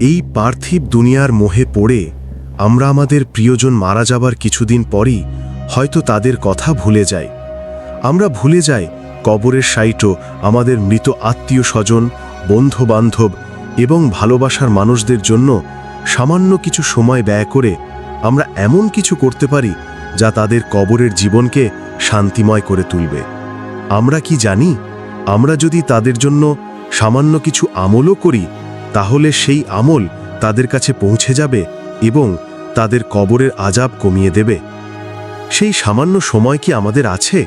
এই পার্থিব দুনিয়ার মোহে পড়ে আমরা আমাদের প্রিয়জন মারা যাবার কিছুদিন পরই হয়তো তাদের কথা ভুলে যাই। আমরা ভুলে যাই কবরের সাইটও আমাদের মৃত আত্মীয় স্বজন বন্ধু বান্ধব এবং ভালোবাসার মানুষদের জন্য সামান্য কিছু সময় ব্যয় করে আমরা এমন কিছু করতে পারি যা তাদের কবরের জীবনকে শান্তিময় করে তুলবে। আমরা কি জানি? আমরা যদি তাদের জন্য সামান্য কিছু আমলও করি তাহলে সেই আমল তাদের কাছে পৌঁছে যাবে এবং তাদের কবরের আজাব কমিয়ে দেবে। সেই সামান্য সময় কি আমাদের আছে?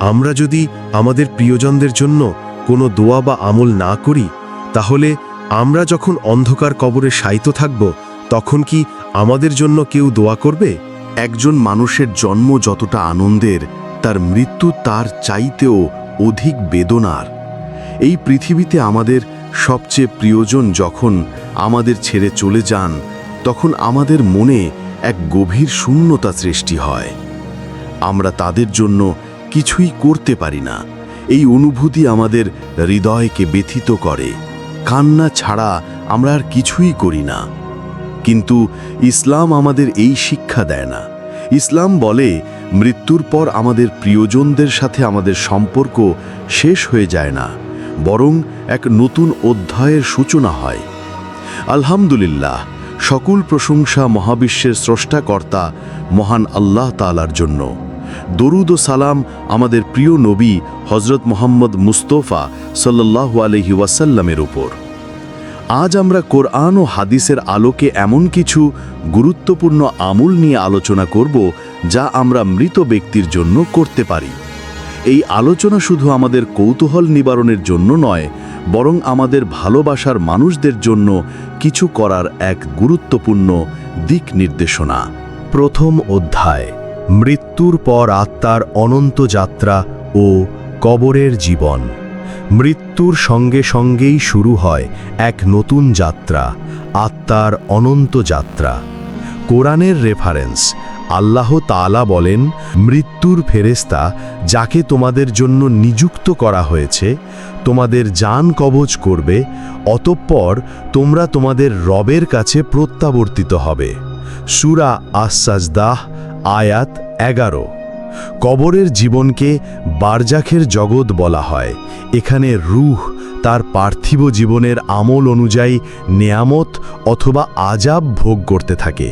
আমরা যদি আমাদের প্রিয়জনদের জন্য কোনো দোয়া বা আমল না করি, তাহলে আমরা যখন অন্ধকার কবরে শায়িত থাকব, তখন কি আমাদের জন্য কেউ দোয়া করবে? একজন মানুষের জন্ম যতটা আনন্দের, তার মৃত্যু তার চাইতেও অধিক বেদনার। এই পৃথিবীতে আমাদের সবচেয়ে প্রিয়জন যখন আমাদের ছেড়ে চলে যান, তখন আমাদের মনে এক গভীর শূন্যতা সৃষ্টি হয়। আমরা তাদের জন্য কিছুই করতে পারি না। এই অনুভূতি আমাদের হৃদয়কে ব্যথিত করে। কান্না ছাড়া আমরা আর কিছুই করি না। কিন্তু ইসলাম আমাদের এই শিক্ষা দেয় না। ইসলাম বলে, মৃত্যুর পর আমাদের প্রিয়জনদের সাথে আমাদের সম্পর্ক শেষ হয়ে যায় না। বরং এক নতুন অধ্যায়ের সূচনা হয়। আলহামদুলিল্লাহ, সকল প্রশংসা মহাবিশ্বের স্রষ্টাকর্তা মহান আল্লাহ তালার জন্য। দরুদ ও সালাম আমাদের প্রিয় নবী হজরত মোহাম্মদ মুস্তফা সাল্লাহু আলহি ওয়াসাল্লামের উপর। আজ আমরা কোরআন ও হাদিসের আলোকে এমন কিছু গুরুত্বপূর্ণ আমূল নিয়ে আলোচনা করব যা আমরা মৃত ব্যক্তির জন্য করতে পারি। এই আলোচনা শুধু আমাদের কৌতূহল নিবারণের জন্য নয়, বরং আমাদের ভালোবাসার মানুষদের জন্য কিছু করার এক গুরুত্বপূর্ণ দিক নির্দেশনা। প্রথম অধ্যায়, মৃত্যুর পর আত্মার অনন্ত যাত্রা ও কবরের জীবন। মৃত্যুর সঙ্গে সঙ্গেই শুরু হয় এক নতুন যাত্রা, আত্মার অনন্ত যাত্রা। কোরআনের রেফারেন্স আল্লাহ তাআলা বলেন, মৃত্যুর ফেরেস্তা যাকে তোমাদের জন্য নিযুক্ত করা হয়েছে, তোমাদের যান কবজ করবে, অতঃপর তোমরা তোমাদের রবের কাছে প্রত্যাবর্তিত হবে। সুরা আসাজদাহ আয়াত এগারো। কবরের জীবনকে বারজাখের জগৎ বলা হয়। এখানে রুহ তার পার্থিব জীবনের আমল অনুযায়ী নেয়ামত অথবা আজাব ভোগ করতে থাকে।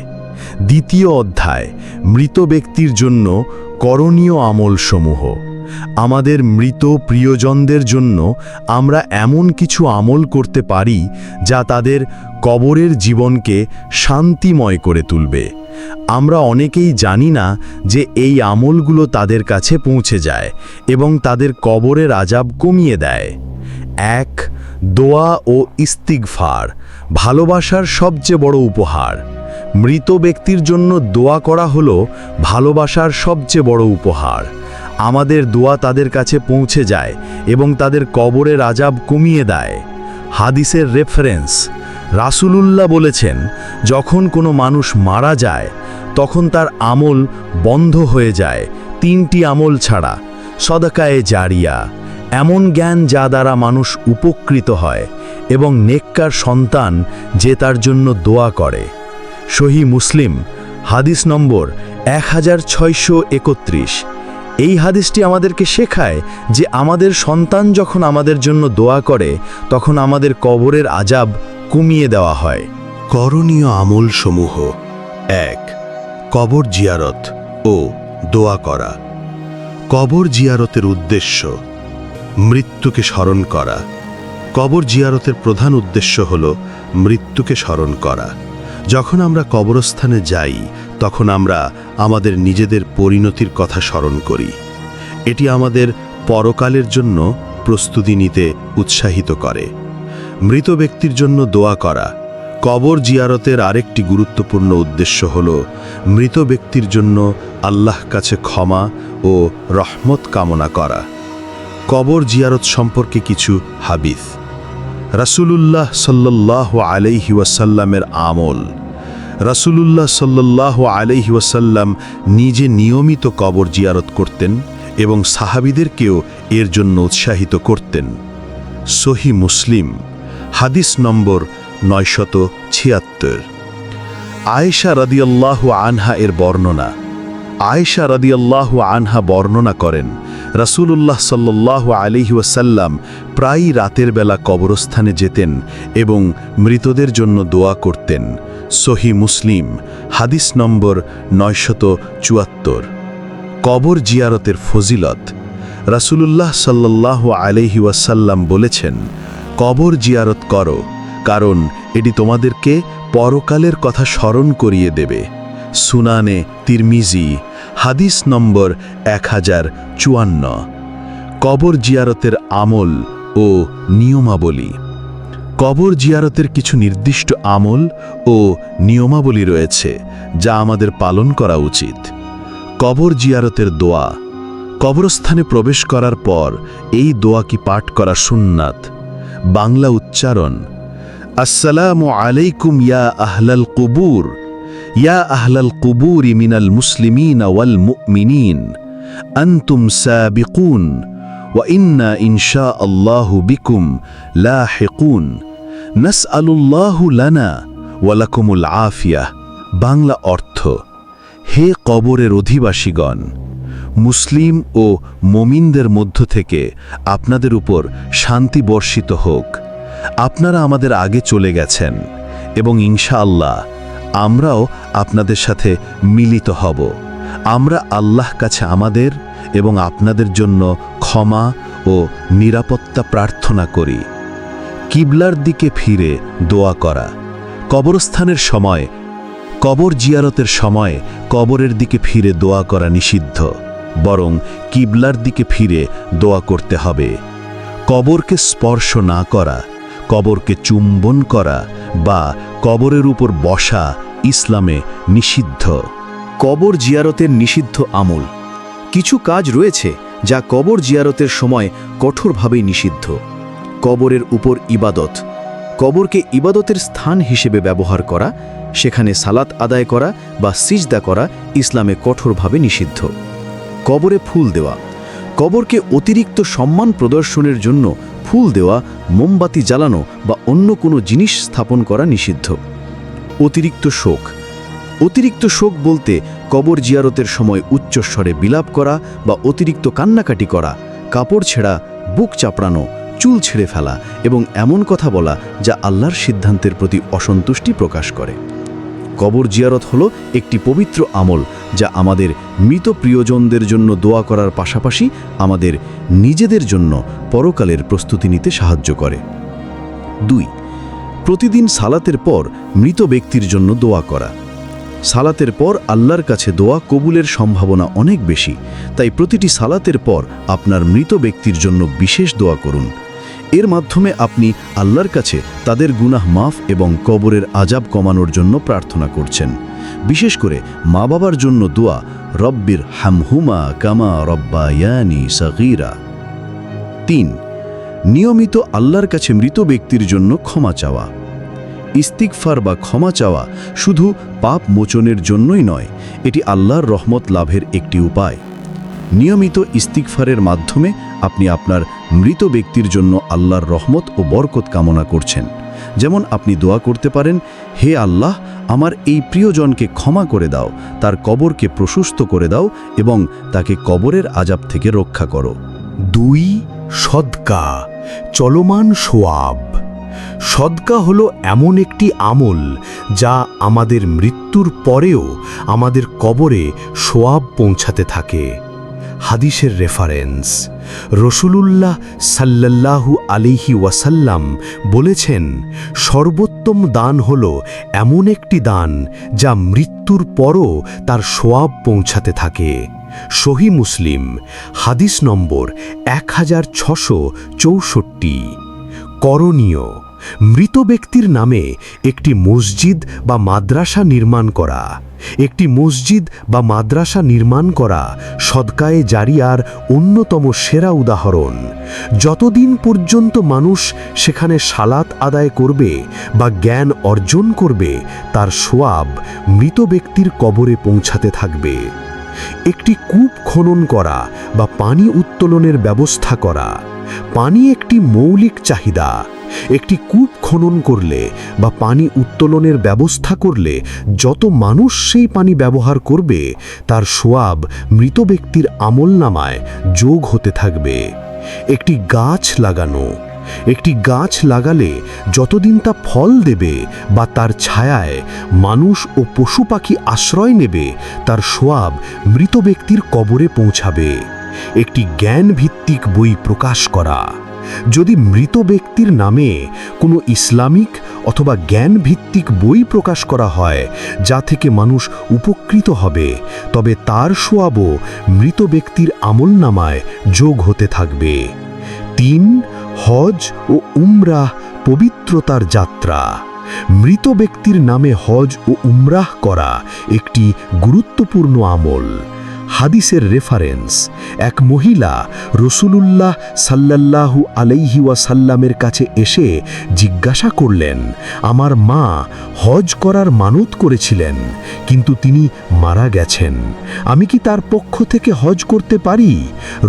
দ্বিতীয় অধ্যায়, মৃত ব্যক্তির জন্য করণীয় আমলসমূহ। আমাদের মৃত প্রিয়জনদের জন্য আমরা এমন কিছু আমল করতে পারি যা তাদের কবরের জীবনকে শান্তিময় করে তুলবে। আমরা অনেকেই জানি না যে এই আমলগুলো তাদের কাছে পৌঁছে যায় এবং তাদের কবরের আজাব কমিয়ে দেয়। এক, দোয়া ও ইস্তিগফার, ভালোবাসার সবচেয়ে বড় উপহার। মৃত ব্যক্তির জন্য দোয়া করা হলো ভালোবাসার সবচেয়ে বড় উপহার। আমাদের দোয়া তাদের কাছে পৌঁছে যায় এবং তাদের কবরের আজাব কমিয়ে দেয়। হাদিসের রেফারেন্স রাসুলুল্লাহ বলেছেন, যখন কোনো মানুষ মারা যায়, তখন তার আমল বন্ধ হয়ে যায়, তিনটি আমল ছাড়া, সদকায়ে জারিয়া। এমন জ্ঞান যা দ্বারা মানুষ উপকৃত হয় এবং নেককার সন্তান যে তার জন্য দোয়া করে। সহি মুসলিম, হাদিস নম্বর এক হাজার ছয়শো একত্রিশ। এই হাদিসটি আমাদেরকে শেখায় যে আমাদের সন্তান যখন আমাদের জন্য দোয়া করে, তখন আমাদের কবরের আজাব কমিয়ে দেওয়া হয়। করণীয় আমল সমূহ এক, কবর জিয়ারত ও দোয়া করা। কবর জিয়ারতের উদ্দেশ্য মৃত্যুকে স্মরণ করা। কবর জিয়ারতের প্রধান উদ্দেশ্য হল মৃত্যুকে স্মরণ করা। যখন আমরা কবরস্থানে যাই, তখন আমরা আমাদের নিজেদের পরিণতির কথা স্মরণ করি। এটি আমাদের পরকালের জন্য প্রস্তুতি নিতে উৎসাহিত করে। মৃত ব্যক্তির জন্য দোয়া করা। কবর জিয়ারতের আরেকটি গুরুত্বপূর্ণ উদ্দেশ্য হল মৃত ব্যক্তির জন্য আল্লাহ কাছে ক্ষমা ও রহমত কামনা করা। কবর জিয়ারত সম্পর্কে কিছু হাবিস রাসূলুল্লাহ সাল্লাহ আলাইহি ওয়াসাল্লামের আমল। রাসূলুল্লাহ সাল্লাহ আলাইহি ওয়াসাল্লাম নিজে নিয়মিত কবর জিয়ারত করতেন এবং সাহাবিদেরকেও এর জন্য উৎসাহিত করতেন। সহি মুসলিম, হাদিস নম্বর নয়শত ছিয়াত্তর। আয়েশা রাদিয়াল্লাহু আনহা এর বর্ণনা আয়েশা রাদিয়াল্লাহু আনহা বর্ণনা করেন, রাসূলুল্লাহ সাল্লাল্লাহু আলাইহি ওয়াসাল্লাম প্রায়ই রাতের বেলা কবরস্থানে যেতেন এবং মৃতদের জন্য দোয়া করতেন। সহি মুসলিম, হাদিস নম্বর নয়শত চুয়াত্তর। কবর জিয়ারতের ফজিলত, রাসূলুল্লাহ সাল্লাল্লাহু আলাইহি ওয়াসাল্লাম বলেছেন, কবর জিয়ারত করো, কারণ এটি তোমাদেরকে পরকালের কথা স্মরণ করিয়ে দেবে। সুনানে তিরমিজি হাদিস নম্বর এক হাজার চুয়ান্ন। কবর জিয়ারতের আমল ও নিয়মাবলী। কবর জিয়ারতের কিছু নির্দিষ্ট আমল ও নিয়মাবলী রয়েছে, যা আমাদের পালন করা উচিত। কবর জিয়ারতের দোয়া। কবরস্থানে প্রবেশ করার পর এই দোয়া কি পাঠ করা সুন্নাত? বাংলা উচ্চারণ, আসসালামু আলাইকুম ইয়া আহলাল কুবুর। ইয়া আহলাল কুবুর মিনাল মুসলিমিন ওয়াল মুমিনিন আনতুম সাবিকুন ওয়া ইন্না ইনশা আল্লাহু বিকুম লাহিকুন নাসআলুল্লাহু লানা ওয়ালাকুমুল আফিয়া বাংলা অর্থ, হে কবরের অধিবাসীগণ, মুসলিম ও মমিনদের মধ্য থেকে আপনাদের উপর শান্তি বর্ষিত হোক। আপনারা আমাদের আগে চলে গেছেন এবং ইনশাআল্লাহ আমরাও আপনাদের সাথে মিলিত হব। আমরা আল্লাহ কাছে আমাদের এবং আপনাদের জন্য ক্ষমা ও নিরাপত্তা প্রার্থনা করি। কিবলার দিকে ফিরে দোয়া করা। কবরস্থানের সময়, কবর জিয়ারতের সময় কবরের দিকে ফিরে দোয়া করা নিষিদ্ধ, বরং কিবলার দিকে ফিরে দোয়া করতে হবে। কবরকে স্পর্শ না করা, কবরকে চুম্বন করা বা কবরের উপর বসা ইসলামে নিষিদ্ধ। কবর জিয়ারতের নিষিদ্ধ আমল। কিছু কাজ রয়েছে যা কবর জিয়ারতের সময় কঠোরভাবেই নিষিদ্ধ। কবরের উপর ইবাদত। কবরকে ইবাদতের স্থান হিসেবে ব্যবহার করা, সেখানে সালাত আদায় করা বা সিজদা করা ইসলামে কঠোরভাবে নিষিদ্ধ। কবরে ফুল দেওয়া। কবরকে অতিরিক্ত সম্মান প্রদর্শনের জন্য ফুল দেওয়া, মোমবাতি জ্বালানো বা অন্য কোনো জিনিস স্থাপন করা নিষিদ্ধ। অতিরিক্ত শোক। অতিরিক্ত শোক বলতে কবর জিয়ারতের সময় উচ্চস্বরে বিলাপ করা বা অতিরিক্ত কান্নাকাটি করা, কাপড় ছেঁড়া, বুক চাপড়ানো, চুল ছেড়ে ফেলা এবং এমন কথা বলা যা আল্লাহর সিদ্ধান্তের প্রতি অসন্তুষ্টি প্রকাশ করে। কবর জিয়ারত হলো একটি পবিত্র আমল যা আমাদের মৃত প্রিয়জনদের জন্য দোয়া করার পাশাপাশি আমাদের নিজেদের জন্য পরকালের প্রস্তুতি নিতে সাহায্য করে। দুই, প্রতিদিন সালাতের পর মৃত ব্যক্তির জন্য দোয়া করা। সালাতের পর আল্লাহর কাছে দোয়া কবুলের সম্ভাবনা অনেক বেশি, তাই প্রতিটি সালাতের পর আপনার মৃত ব্যক্তির জন্য বিশেষ দোয়া করুন। এর মাধ্যমে আপনি আল্লাহর কাছে তাদের গুনাহ মাফ এবং কবরের আজাব কমানোর জন্য প্রার্থনা করছেন। বিশেষ করে মা বাবার জন্য দোয়া, রব্বির হামহুমা কামা রব্বায়ানি সগীরা। তিন, নিয়মিত আল্লাহর কাছে মৃত ব্যক্তির জন্য ক্ষমা চাওয়া। ইস্তিকফার বা ক্ষমা চাওয়া শুধু পাপ মোচনের জন্যই নয়, এটি আল্লাহর রহমত লাভের একটি উপায়। নিয়মিত ইস্তিকফারের মাধ্যমে আপনি আপনার মৃত ব্যক্তির জন্য আল্লাহর রহমত ও বরকত কামনা করছেন। যেমন আপনি দোয়া করতে পারেন, হে আল্লাহ আমার এই প্রিয়জনকে ক্ষমা করে দাও, তার কবরকে প্রশস্ত করে দাও এবং তাকে কবরের আজাব থেকে রক্ষা করো। দুই, সদকা, চলমান সোয়াব। সদকা হলো এমন একটি আমল যা আমাদের মৃত্যুর পরেও আমাদের কবরে সোয়াব পৌঁছাতে থাকে। হাদিসের রেফারেন্স রসুলুল্লাহ সাল্লাল্লাহু আলিহি ওয়াসাল্লাম বলেছেন, সর্বোত্তম দান হল এমন একটি দান যা মৃত্যুর পরও তার সোয়াব পৌঁছাতে থাকে। সহি মুসলিম, হাদিস নম্বর এক হাজার ছশো চৌষট্টি। করণীয় মৃত ব্যক্তির নামে একটি মসজিদ বা মাদ্রাসা নির্মাণ করা। একটি মসজিদ বা মাদ্রাসা নির্মাণ করা সদকায়ে জারিয়ার অন্যতম সেরা উদাহরণ। যতদিন পর্যন্ত মানুষ সেখানে সালাত আদায় করবে বা জ্ঞান অর্জন করবে, তার সোয়াব মৃত ব্যক্তির কবরে পৌঁছাতে থাকবে। একটি কূপ খনন করা বা পানি উত্তোলনের ব্যবস্থা করা। পানি একটি মৌলিক চাহিদা। একটি কূপ খনন করলে বা পানি উত্তোলনের ব্যবস্থা করলে যত মানুষ সেই পানি ব্যবহার করবে, তার সোয়াব মৃত ব্যক্তির আমল নামায় যোগ হতে থাকবে। একটি গাছ লাগানো, একটি গাছ লাগালে যতদিন তা ফল দেবে বা তার ছায়ায় মানুষ ও পশু পাখি আশ্রয় নেবে, তার সোয়াব মৃত ব্যক্তির কবরে পৌঁছাবে। একটি জ্ঞান ভিত্তিক বই প্রকাশ করা। যদি মৃত ব্যক্তির নামে কোনো ইসলামিক অথবা জ্ঞান ভিত্তিক বই প্রকাশ করা হয়, যা থেকে মানুষ উপকৃত হবে, তবে তার সোয়াবও মৃত ব্যক্তির আমল নামায় যোগ হতে থাকবে। তিন, হজ ও উমরাহ পবিত্রতার যাত্রা। মৃত ব্যক্তির নামে হজ ও উমরাহ করা একটি গুরুত্বপূর্ণ আমল। হাদিসের রেফারেন্স এক মহিলা রসুলুল্লাহ সাল্লাল্লাহু আলাইহি ওয়াসাল্লামের কাছে এসে জিজ্ঞাসা করলেন, আমার মা হজ করার মানত করেছিলেন, কিন্তু তিনি মারা গেছেন। আমি কি তার পক্ষ থেকে হজ করতে পারি?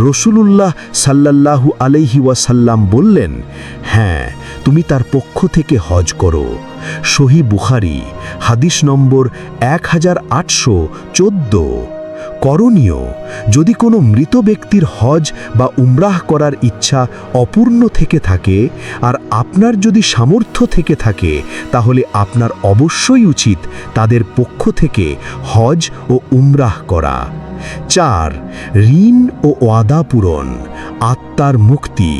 রসুলুল্লাহ সাল্লাল্লাহু আলাইহি ওয়াসাল্লাম বললেন হ্যাঁ তুমি তার পক্ষ থেকে হজ করো। সহি বুখারি, হাদিস নম্বর এক হাজার আটশো চোদ্দ। করণীয়, যদি কোনো মৃত ব্যক্তির হজ বা উমরাহ করার ইচ্ছা অপূর্ণ থেকে থাকে, আর আপনার যদি সামর্থ্য থেকে থাকে, তাহলে আপনার অবশ্যই উচিত তাদের পক্ষ থেকে হজ ও উমরাহ করা। চার, ঋণ ও ওয়াদা পূরণ, আত্মার মুক্তি।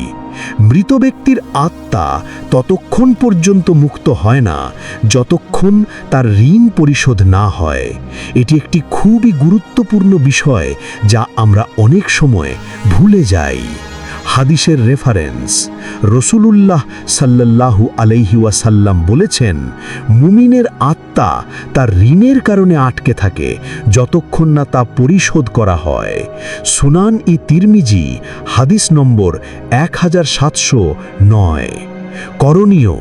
মৃত ব্যক্তির আত্মা ততক্ষণ পর্যন্ত মুক্ত হয় না, যতক্ষণ তার ঋণ পরিশোধ না হয়। এটি একটি খুবই গুরুত্বপূর্ণ বিষয় যা আমরা অনেক সময় ভুলে যাই। হাদিসের রেফারেন্স রসুলুল্লাহ সাল্লাল্লাহু আলহি ওয়াসাল্লাম বলেছেন, মুমিনের আত্মা তার ঋণের কারণে আটকে থাকে যতক্ষণ না তা পরিশোধ করা হয়। সুনান ই তিরমিজি, হাদিস নম্বর এক হাজার সাতশো নয়। করণীয়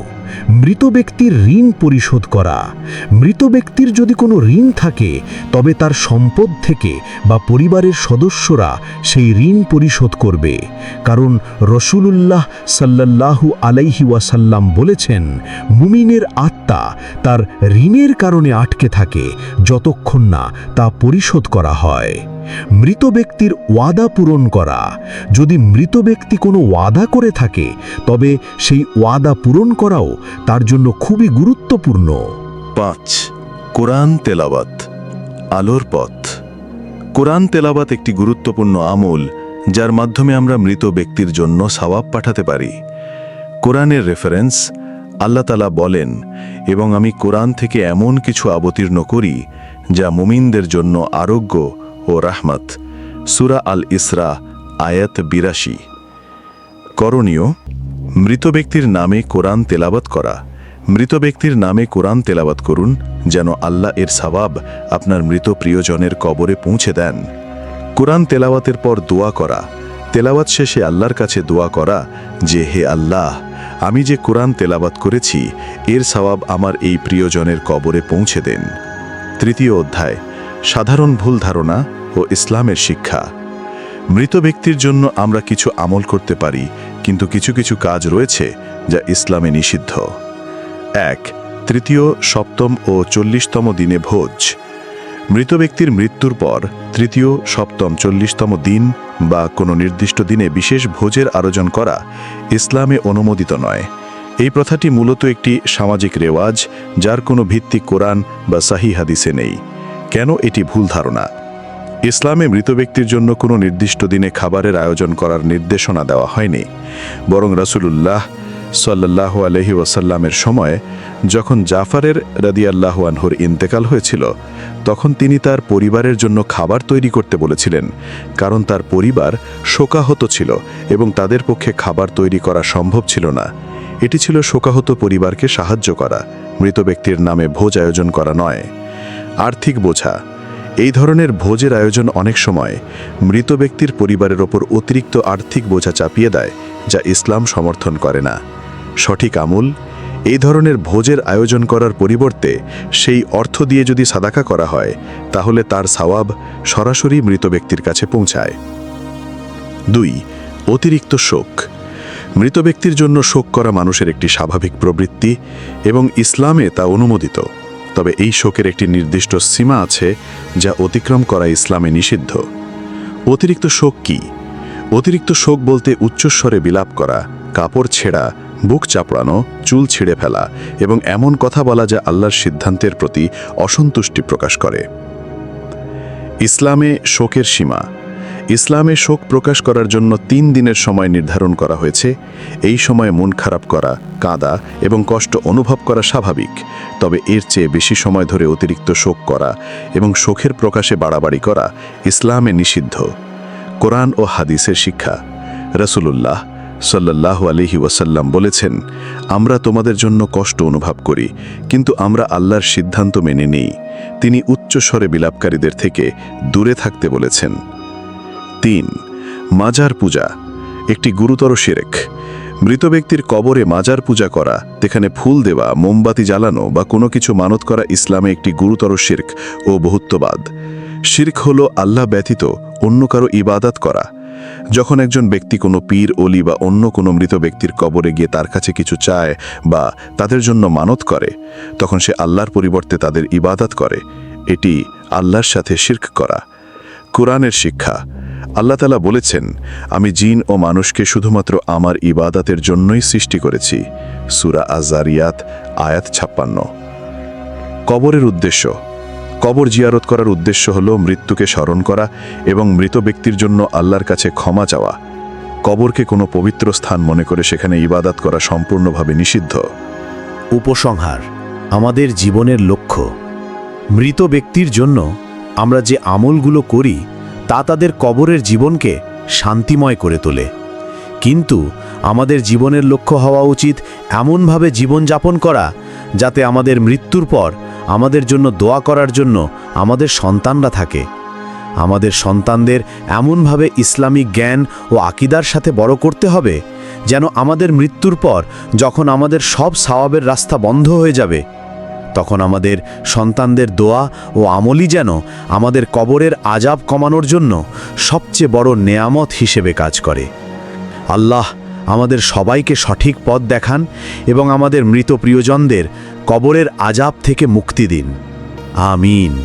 মৃত ব্যক্তির ঋণ পরিশোধ করা। মৃত ব্যক্তির যদি কোনো ঋণ থাকে, তবে তার সম্পদ থেকে বা পরিবারের সদস্যরা সেই ঋণ পরিশোধ করবে। কারণ রসুলুল্লাহ সাল্লাল্লাহু আলাইহি ওয়াসাল্লাম বলেছেন, মুমিনের আত্মা তার ঋণের কারণে আটকে থাকে, যতক্ষণ না তা পরিশোধ করা হয়। মৃত ব্যক্তির ওয়াদা পূরণ করা। যদি মৃত ব্যক্তি কোনো ওয়াদা করে থাকে, তবে সেই ওয়াদা পূরণ করাও তার জন্য খুবই গুরুত্বপূর্ণ। পাঁচ, কোরআন তেলাওয়াত, আলোর পথ। কোরআন তেলাওয়াত একটি গুরুত্বপূর্ণ আমল, যার মাধ্যমে আমরা মৃত ব্যক্তির জন্য সওয়াব পাঠাতে পারি। কোরআনের রেফারেন্স আল্লাহ তালা বলেন, এবং আমি কোরআন থেকে এমন কিছু অবতীর্ণ করি, যা মুমিনদের জন্য আরোগ্য ও রাহমাত, সুরা আল ইসরা আয়াত বিরাশি। করণীয়, মৃত ব্যক্তির নামে কোরআন তেলাবাত করা। মৃত ব্যক্তির নামে কোরআন তেলাবাত করুন, যেন আল্লাহ এর সবাব আপনার মৃত প্রিয়জনের কবরে পৌঁছে দেন। কোরআন তেলাওয়াতের পর দোয়া করা। তেলাওয়াত শেষে আল্লাহর কাছে দোয়া করা যে, হে আল্লাহ, আমি যে কোরআন তেলাবাত করেছি, এর সওয়াব আমার এই প্রিয়জনের কবরে পৌঁছে দেন। তৃতীয় অধ্যায় সাধারণ ভুল ধারণা ও ইসলামের শিক্ষা। মৃত ব্যক্তির জন্য আমরা কিছু আমল করতে পারি, কিন্তু কিছু কিছু কাজ রয়েছে যা ইসলামে নিষিদ্ধ। এক, তৃতীয়, সপ্তম ও চল্লিশতম দিনে ভোজ। মৃত ব্যক্তির মৃত্যুর পর তৃতীয়, সপ্তম, চল্লিশতম দিন বা কোনো নির্দিষ্ট দিনে বিশেষ ভোজের আয়োজন করা ইসলামে অনুমোদিত নয়। এই প্রথাটি মূলত একটি সামাজিক রেওয়াজ, যার কোনো ভিত্তি কোরআন বা সাহি হাদিসে নেই। কেন এটি ভুল ধারণা? ইসলামে মৃত ব্যক্তির জন্য কোনো নির্দিষ্ট দিনে খাবারের আয়োজন করার নির্দেশনা দেওয়া হয়নি। বরং রাসূলুল্লাহ সাল্লাহ আলহি ওয়াসাল্লামের সময় যখন জাফারের রাদিয়াল্লাহু আনহুর ইন্তেকাল হয়েছিল, তখন তিনি তার পরিবারের জন্য খাবার তৈরি করতে বলেছিলেন, কারণ তার পরিবার শোকাহত ছিল এবং তাদের পক্ষে খাবার তৈরি করা সম্ভব ছিল না। এটি ছিল শোকাহত পরিবারকে সাহায্য করা, মৃত ব্যক্তির নামে ভোজ আয়োজন করা নয়। আর্থিক বোঝা। এই ধরনের ভোজের আয়োজন অনেক সময় মৃত ব্যক্তির পরিবারের ওপর অতিরিক্ত আর্থিক বোঝা চাপিয়ে দেয়, যা ইসলাম সমর্থন করে না। সঠিক আমল, এই ধরনের ভোজের আয়োজন করার পরিবর্তে সেই অর্থ দিয়ে যদি সাদাকা করা হয়, তাহলে তার সওয়াব সরাসরি মৃত ব্যক্তির কাছে পৌঁছায়। দুই, অতিরিক্ত শোক। মৃত ব্যক্তির জন্য শোক করা মানুষের একটি স্বাভাবিক প্রবৃত্তি এবং ইসলামে তা অনুমোদিত। তবে এই শোকের একটি নির্দিষ্ট সীমা আছে যা অতিক্রম করা ইসলামে নিষিদ্ধ। অতিরিক্ত শোক কি? অতিরিক্ত শোক বলতে উচ্চস্বরে বিলাপ করা, কাপড় ছেঁড়া, বুক চাপড়ানো, চুল ছিঁড়ে ফেলা এবং এমন কথা বলা যা আল্লাহর সিদ্ধান্তের প্রতি অসন্তুষ্টি প্রকাশ করে। ইসলামে শোকের সীমা ইসলামে শোক প্রকাশ করার জন্য তিন দিনের সময় নির্ধারণ করা হয়েছে। এই সময়ে মন খারাপ করা, কাঁদা এবং কষ্ট অনুভব করা স্বাভাবিক। তবে এর চেয়ে বেশি সময় ধরে অতিরিক্ত শোক করা এবং শোকের প্রকাশে বাড়াবাড়ি করা ইসলামে নিষিদ্ধ। কোরআন ও হাদিসের শিক্ষা। রসুলুল্লাহ সাল্লাহ আলহি ওয়াসাল্লাম বলেছেন, আমরা তোমাদের জন্য কষ্ট অনুভব করি, কিন্তু আমরা আল্লাহর সিদ্ধান্ত মেনে নেই। তিনি উচ্চস্বরে বিলাপকারীদের থেকে দূরে থাকতে বলেছেন। তিন, মাজার পূজা, একটি গুরুতর শিরেক। মৃত ব্যক্তির কবরে মাজার পূজা করা, যেখানে ফুল দেওয়া, মোমবাতি জ্বালানো বা কোনো কিছু মানত করা ইসলামে একটি গুরুতর শির্ক ও বহুত্ববাদ। শির্ক হল আল্লাহ ব্যতীত অন্য কারও ইবাদাত করা। যখন একজন ব্যক্তি কোনো পীর, অলি বা অন্য কোনো মৃত ব্যক্তির কবরে গিয়ে তার কাছে কিছু চায় বা তাদের জন্য মানত করে, তখন সে আল্লাহর পরিবর্তে তাদের ইবাদাত করে। এটি আল্লাহর সাথে শির্ক করা। কোরআনের শিক্ষা আল্লাহ তালা বলেছেন, আমি জিন ও মানুষকে শুধুমাত্র আমার ইবাদাতের জন্যই সৃষ্টি করেছি। সুরা আজারিয়াত আয়াত ছাপ্পান্ন। কবরের উদ্দেশ্য। কবর জিয়ারত করার উদ্দেশ্য হল মৃত্যুকে স্মরণ করা এবং মৃত ব্যক্তির জন্য আল্লাহর কাছে ক্ষমা চাওয়া। কবরকে কোনো পবিত্র স্থান মনে করে সেখানে ইবাদাত করা সম্পূর্ণভাবে নিষিদ্ধ। উপসংহার। আমাদের জীবনের লক্ষ্য। মৃত ব্যক্তির জন্য আমরা যে আমলগুলো করি তা তাদের কবরের জীবনকে শান্তিময় করে তোলে। কিন্তু আমাদের জীবনের লক্ষ্য হওয়া উচিত এমনভাবে জীবনযাপন করা যাতে আমাদের মৃত্যুর পর আমাদের জন্য দোয়া করার জন্য আমাদের সন্তানরা থাকে। আমাদের সন্তানদের এমনভাবে ইসলামিক জ্ঞান ও আকিদার সাথে বড় করতে হবে যেন আমাদের মৃত্যুর পর যখন আমাদের সব সাওয়াবের রাস্তা বন্ধ হয়ে যাবে। তখন আমাদের সন্তানদের দোয়া ও আমলই যেন আমাদের কবরের আজাব কমানোর জন্য সবচেয়ে বড় নেয়ামত হিসেবে কাজ করে। আল্লাহ আমাদের সবাইকে সঠিক পথ দেখান এবং আমাদের মৃত প্রিয়জনদের কবরের আজাব থেকে মুক্তি দিন। আমিন।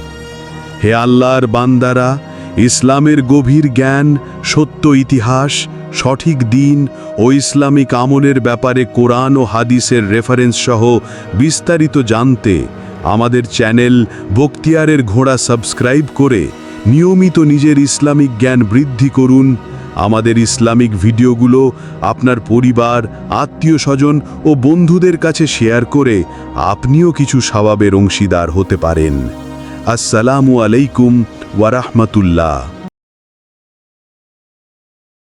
হে আল্লাহর বান্দারা, ইসলামের গভীর জ্ঞান, সত্য ইতিহাস সঠিক দিন ও ইসলামিক আমলের ব্যাপারে কোরআন ও হাদিসের রেফারেন্স সহ বিস্তারিত জানতে আমাদের চ্যানেল বক্তিয়ারের ঘোড়া সাবস্ক্রাইব করে নিয়মিত নিজের ইসলামিক জ্ঞান বৃদ্ধি করুন। আমাদের ইসলামিক ভিডিওগুলো আপনার পরিবার, আত্মীয় স্বজন ও বন্ধুদের কাছে শেয়ার করে আপনিও কিছু স্বভাবের অংশীদার হতে পারেন। আসসালামু আলাইকুম ওয়ারাহমাতুল্লাহ